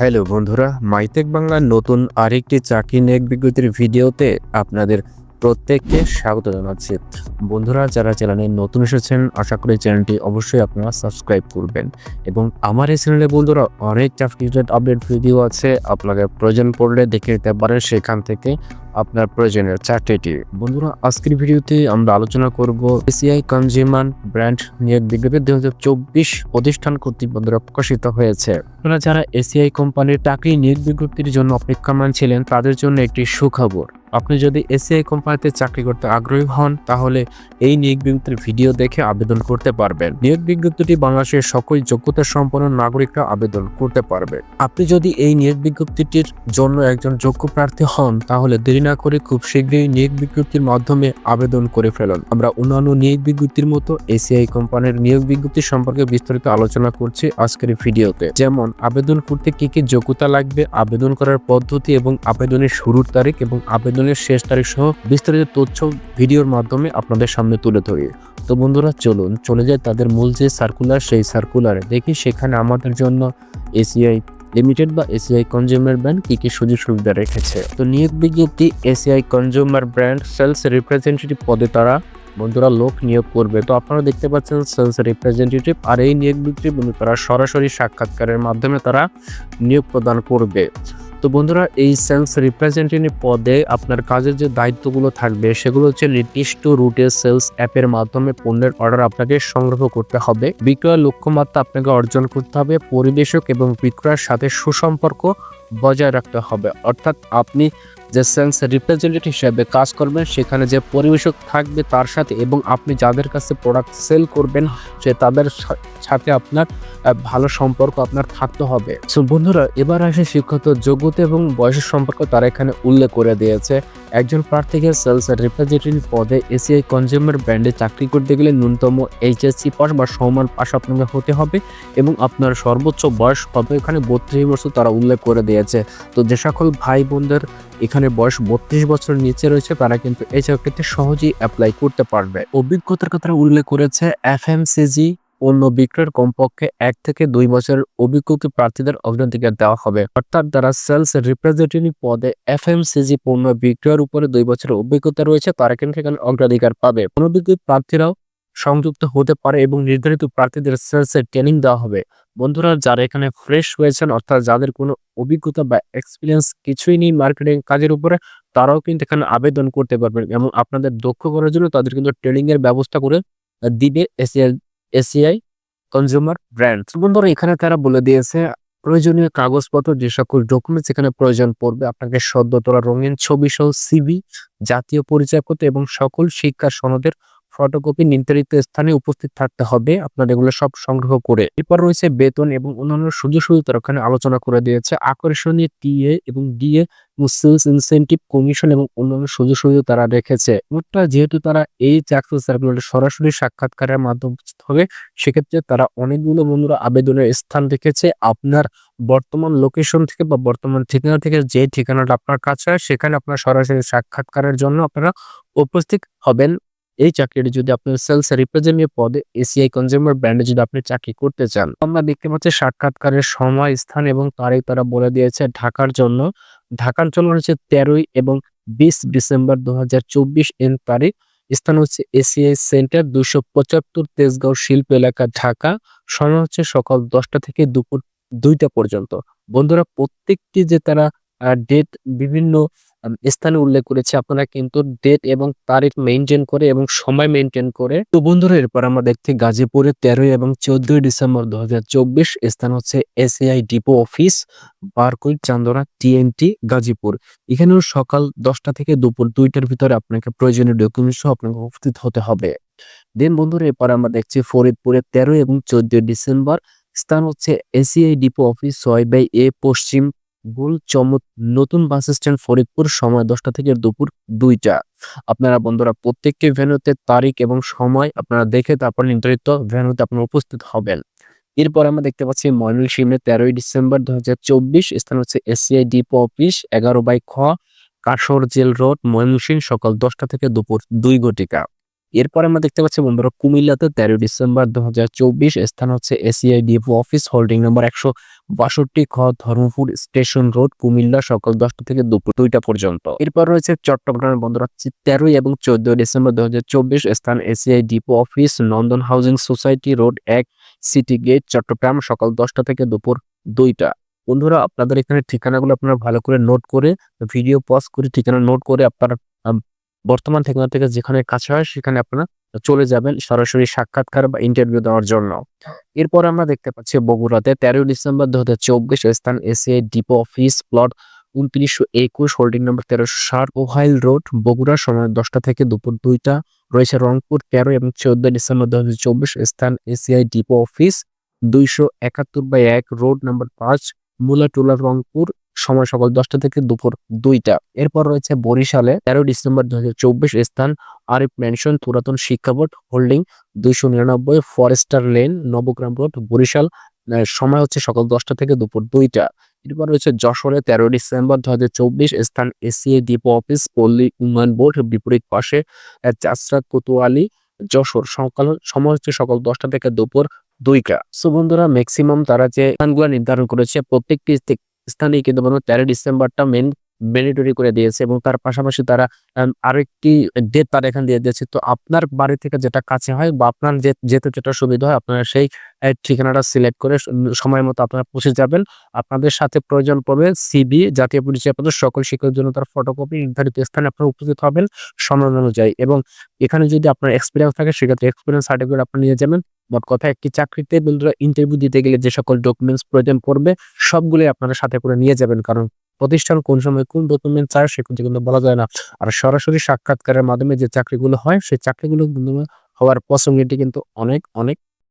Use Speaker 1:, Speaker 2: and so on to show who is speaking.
Speaker 1: Hello বন্ধুরা, মাইতেক বাংলার নতুন আরেকটি চাকরি নেক বিজ্ঞপ্তির ভিডিওতে আপনাদের প্রত্যেককে স্বাগত জানাচ্ছি। বন্ধুরা, যারা চ্যানেলে নতুন এসেছেন, আশা করি চ্যানেলটি অবশ্যই আপনারা সাবস্ক্রাইব করবেন। এবং আমার এই চ্যানেলে বন্ধুরা অনেক চাকরি আপডেট ভিডিও আছে। আপনাকে প্রয়োজন পড়লে দেখে নিতে পারেন, সেখান থেকে আপনার প্রয়োজনের চাকরিটি বন্ধুরা, আজকের ভিডিওতে আমরা আলোচনা করব এসিআই কনজিউমার ব্র্যান্ড নিয়োগ বিজ্ঞপ্তি দুই হাজার চব্বিশ প্রতিষ্ঠান কর্তৃক বন্ধুরা প্রকাশিত হয়েছে। আপনারা যারা এসিআই কোম্পানির চাকরি নিয়োগ বিজ্ঞপ্তির জন্য অপেক্ষামান ছিলেন তাদের জন্য একটি সুখবর। আপনি যদি এসিআই কোম্পানিতে চাকরি করতে আগ্রহী হন, তাহলে এই নিয়োগ বিজ্ঞপ্তির ভিডিও দেখে আবেদন করতে পারবেন। নিয়োগ বিজ্ঞপ্তিটি বাংলাদেশের সকল যোগ্যতা সম্পন্ন নাগরিকরা আবেদন করতে পারবে। আপনি যদি এই নিয়োগ বিজ্ঞপ্তিটির জন্য একজন যোগ্য প্রার্থী হন, তাহলে দেরি না করে খুব শীঘ্রই নিয়োগ বিজ্ঞপ্তির মাধ্যমে আবেদন করে ফেলুন। আমরা অন্যান্য নিয়োগ বিজ্ঞপ্তির মতো এসিআই কোম্পানির নিয়োগ বিজ্ঞপ্তি সম্পর্কে বিস্তারিত আলোচনা করছি আজকের ভিডিওতে। যেমন, আবেদন করতে কি কি যোগ্যতা লাগবে, আবেদন করার পদ্ধতি এবং আবেদনের শুরুর তারিখ এবং আবেদনের শেষ তারিখ সহ বিস্তারিত তথ্য ভিডিওর মাধ্যমে আপনাদের সামনে তুলে ধরি। তো বন্ধুরা, চলুন, চলে যায় তাদের মূল যে সার্কুলার সেই সার্কুলারে দেখি সেখানে আমাদের জন্য এসিআই লিমিটেড বা এসিআই কনজিউমার ব্র্যান্ড কি কি সুযোগ সুবিধা রেখেছে? তো নিয়োগ বিজ্ঞপ্তি ACI consumer brand sales representative পদে তারা বন্ধুরা লোক নিয়োগ করবে। তো আপনারা দেখতে পাচ্ছেন সেলস রিপ্রেজেন্টেটিভ আর এই নিয়োগ বন্ধু তারা সরাসরি সাক্ষাৎকারের মাধ্যমে তারা নিয়োগ প্রদান করবে। তো বন্ধুরা, এই সেলস রিপ্রেজেন্টেটিভ পদে আপনার কাজের যে দায়িত্বগুলো থাকবে, সেগুলো হচ্ছে নির্দিষ্ট রুটে সেলস অ্যাপের মাধ্যমে পণ্যের অর্ডার আপনাকে সংগ্রহ করতে হবে। বিক্রয়ের লক্ষ্যমাত্রা আপনাকে অর্জন করতে হবে, পরিবেশক এবং বিক্রয়ের সাথে সুসম্পর্ক বজায় রাখতে হবে। অর্থাৎ আপনি যে সেলস রিপ্রেজেন্টেটিভ হিসেবে কাজ করবেন, সেখানে যে পরিবেশক থাকবে তার সাথে এবং আপনি যাদের কাছে প্রোডাক্ট সেল করবেন, সে তাদের সাথে আপনার ভালো সম্পর্ক আপনার থাকতে হবে। সো বন্ধুরা, এবার আসে শিক্ষত যোগ্যতা এবং বয়সের সম্পর্ক তারা এখানে উল্লেখ করে দিয়েছে। একজন প্রার্থীকে সেলস রিপ্রেজেন্টেটিভ পদে এসিআই কনজিউমার ব্র্যান্ডে চাকরি করতে গেলে ন্যূনতম এইচএসসি পাস বা সমান পাস আপনাকে হতে হবে এবং আপনার সর্বোচ্চ বয়স কত এখানে বত্রিশ বছর তারা উল্লেখ করে দিয়েছে। তো যে সকল ভাই বোনদের এখানে বয়স বত্রিশ বছর নিচে রয়েছে, তারা কিন্তু এই চাকরিতে সহজেই অ্যাপ্লাই করতে পারবে। অভিজ্ঞতার কথা উল্লেখ করেছে এফএমসিজি পণ্য বিক্রয়ের কমপক্ষে এক থেকে দুই বছরের অভিজ্ঞত প্রার্থীদের অগ্রাধিকার দেওয়া হবে। অর্থাৎ যারা সেলস রিপ্রেজেন্টেটিভ পদে এফএমসিজি পণ্য বিক্রয়ের উপরে দুই বছরের অভিজ্ঞতা রয়েছে, তারা কিন্তু এখানে অগ্রাধিকার পাবে। অনভিজ্ঞ প্রার্থীরাও সংযুক্ত হতে পারে এবং নির্ধারিত প্রার্থীদের সেলসের ট্রেনিং দেওয়া হবে। বন্ধুরা, যারা এখানে ফ্রেশ হয়েছেন, অর্থাৎ যাদের কোনো অভিজ্ঞতা বা এক্সপিরিয়েন্স কিছুই নেই মার্কেটিং কাজের উপরে, তারাও কিন্তু এখানে আবেদন করতে পারবেন এবং আপনাদের দক্ষ করার জন্য তাদের কিন্তু ট্রেনিং এর ব্যবস্থা করে দিবে এসিআই এসিআই কনজিউমার ব্র্যান্ড বন্ধুরা, এখানে তারা বলে দিয়েছে, প্রয়োজনীয় কাগজপত্র যে সকল ডকুমেন্টস এখানে প্রয়োজন পড়বে, আপনাকে সদ্য তোলা রঙিন ছবি সহ সিবি জাতীয় পরিচয়পত্র এবং সকল শিক্ষা সনদের ফটোকপি নির্ধারিত স্থানে উপস্থিত থাকতে হবে। আপনার এগুলো সব সংগ্রহ করে। এরপর রয়েছে বেতন এবং অন্যান্য সুযোগ সুবিধা ওখানে আলোচনা করে দিয়েছে। আকর্ষণীয় টিএ এবং ডিএ সেলস ইনসেন্টিভ কমিশন এবং অন্যান্য সুযোগ সুবিধা তারা রেখেছে। মোটটা যেহেতু তারা এই চাকরি সার্কুলারে সরাসরি সাক্ষাৎকারের মাধ্যমে হবে, সেক্ষেত্রে তারা অনেকগুলো বন্ধুরা আবেদনের স্থান রেখেছে। আপনার বর্তমান লোকেশন থেকে বা বর্তমান ঠিকানা থেকে যে ঠিকানাটা আপনার কাছে সেখানে আপনার সরাসরি সাক্ষাৎকারের জন্য আপনারা উপস্থিত হবেন। এই চাকরিটি যদি আপনি সেলস রিপ্রেজেন্টেটিভ পদে এসিআই কনজিউমার ব্র্যান্ডে যদি আপনি চাকরি করতে চান, আমরা দেখতে পাচ্ছি সাক্ষাৎকারের সময়, স্থান এবং তারিখ তারা বলে দিয়েছে ঢাকার জন্য। ঢাকার জন্য হচ্ছে তেরোই এবং বিশ ডিসেম্বর দু হাজার চব্বিশ এন তারিখ। স্থান হচ্ছে এসিআই সেন্টার দুশো পঁচাত্তর তেজগাঁও শিল্প এলাকা, ঢাকা। সময় হচ্ছে সকাল দশটা থেকে দুপুর দুইটা পর্যন্ত। বন্ধুরা, প্রত্যেকটি যে তারা ডেট বিভিন্ন স্থানে উল্লেখ করেছে, আপনারা কিন্তু ডেট এবং তারিখ মেনটেন করে এবং সময় মেনটেন করে। তো বন্ধুরা, এরপর আমরা দেখছি গাজীপুরে তেরোই এবং চোদ্দই ডিসেম্বর দু স্থান হচ্ছে এসিআই ডিপো অফিস বারকুই চান্দনা টিএনটি গাজীপুর। এখানেও সকাল দশটা থেকে দুপুর দুইটার ভিতরে আপনাকে প্রয়োজনীয় ডকুমেন্টস আপনাকে উপস্থিত হতে হবে। দেন বন্ধুরা, এরপর আমরা দেখছি ফরিদপুরে তেরো এবং চোদ্দই ডিসেম্বর, স্থান হচ্ছে এসিআই ডিপো অফিস ছয় বাই এ, পশ্চিম গোল চমক নতুন বাস স্ট্যান্ড ফরিদপুর সময় দশটা থেকে দুপুর দুইটা। আপনারা বন্ধুরা প্রত্যেকটি ভেন্যুতে তারিখ এবং সময় আপনারা দেখে তারপর নির্ধারিত ভেন্যুতে আপনারা উপস্থিত হবেন। এরপর আমরা দেখতে পাচ্ছি ময়মনসিংহে তেরোই ডিসেম্বর দু হাজার চব্বিশ, স্থান হচ্ছে এসিআই ডিপো অফিস এগারো বাই খ, কাশর জেল রোড, ময়মনসিংহ, সকাল দশটা থেকে দুপুর দুই ঘটিকা। এরপর আমরা দেখতে পাচ্ছি বন্ধুরা, কুমিল্লাতে তেরো ডিসেম্বর দু হাজার চব্বিশ স্থান হচ্ছে ACI DFO office holding number একশো বাষট্টি খ, ধর্মপুর স্টেশন রোড, কুমিল্লা সকাল দশটা থেকে দুপুর দুইটা পর্যন্ত। এরপর রয়েছে চট্টগ্রামের বন্দর তেরোই এবং চোদ্দই ডিসেম্বর দুহাজার চব্বিশ স্থান ACI depot office Nandan housing society road এক, সিটি গেট, চট্টগ্রাম সকাল দশটা থেকে দুপুর দুইটা। বন্ধুরা, আপনাদের এখানে ঠিকানাগুলো আপনারা ভালো করে নোট করে ভিডিও পজ করে ঠিকানা নোট করে আপনার বর্তমান ঠিকানা থেকে যেখানে কাছে হয়, সেখানে আপনারা চলে যাবেন সরাসরি সাক্ষাৎকার বা ইন্টারভিউ দেওয়ার জন্য। এরপর আমরা দেখতে পাচ্ছি বগুড়াতে তেরোই ডিসেম্বর দু হাজার চব্বিশ স্থান এসিআই ডিপো অফিস প্লট উনত্রিশশো একুশ হোল্ডিং নম্বর তেরোশো ষাট, ওহাইল রোড, বগুড়া, সময় দশটা থেকে দুপুর দুইটা। রয়েছে রংপুর তেরো এবং চোদ্দ ডিসেম্বর দু হাজার চব্বিশ স্থান এসিআই ডিপো অফিস, দুইশো একাত্তর বাই এক রোড নাম্বার পাঁচ, মুলাটুলা রংপুর। সময় সকাল দশটা থেকে দুপুর দুইটা। এরপর রয়েছে বরিশালে তেরো ডিসেম্বর দু হাজার চব্বিশ স্থান, আরিফ ম্যানশন পুরাতন শিক্ষা বোর্ড হোল্ডিং দুইশো নিরানব্বই forester lane, Nabagram road, Barishal. সময় হচ্ছে সকাল দশটা থেকে দুপুর দুইটা। এরপর রয়েছে যশোরে তেরো ডিসেম্বর দু চব্বিশ স্থান, এসিএ ডিপো অফিস, পল্লী উন্নয়ন বোর্ড বিপরীত পাশে চাষরা কোতোয়ালি, যশোর। সকাল, সময় হচ্ছে সকাল দশটা থেকে দুপুর দুইটা। সো বন্ধুরা ম্যাক্সিমাম তারা যে স্থানগুলো নির্ধারণ করেছে, প্রত্যেকটি স্থানেই কিন্তু বন্ধু তেরো ডিসেম্বরটা মেন ম্যান্ডেটরি করে দিয়েছে এবং তার পাশাপাশি তারা আরেকটি ডেট তারা এখানে দিয়ে দিয়েছে। তো আপনার বাড়ি থেকে যেটা কাছে হয় বা আপনার যেতে যেটা সুবিধা হয় আপনারা সেই ঠিকানাটা সিলেক্ট করে সময় মতো আপনারা পৌঁছে যাবেন। আপনাদের সাথে প্রয়োজন পড়বে সিবি জাতীয় পরিচয়পত্র সকল শিক্ষকের জন্য তার ফটোকপি নির্ধারিত স্থানে আপনারা উপস্থিত হবেন সময় অনুযায়ী এবং এখানে যদি আপনার এক্সপিরিয়েন্স থাকে, সেক্ষেত্রে এক্সপিরিয়েন্স সার্টিফিকেট আপনি নিয়ে যাবেন। মোট কথা একটি চাকরিতে বন্ধুরা ইন্টারভিউ দিতে গেলে যে সকল ডকুমেন্টস প্রয়োজন পড়বে সবগুলি আপনারা সাথে করে নিয়ে যাবেন। কারণ প্রতিষ্ঠান কোন সময় কোন ডকুমেন্ট চায় সেগুলি কিন্তু বলা যায় না। আর সরাসরি সাক্ষাৎকারের মাধ্যমে যে চাকরিগুলো হয়, সেই চাকরিগুলো হওয়ার পসিবিলিটি কিন্তু অনেক অনেক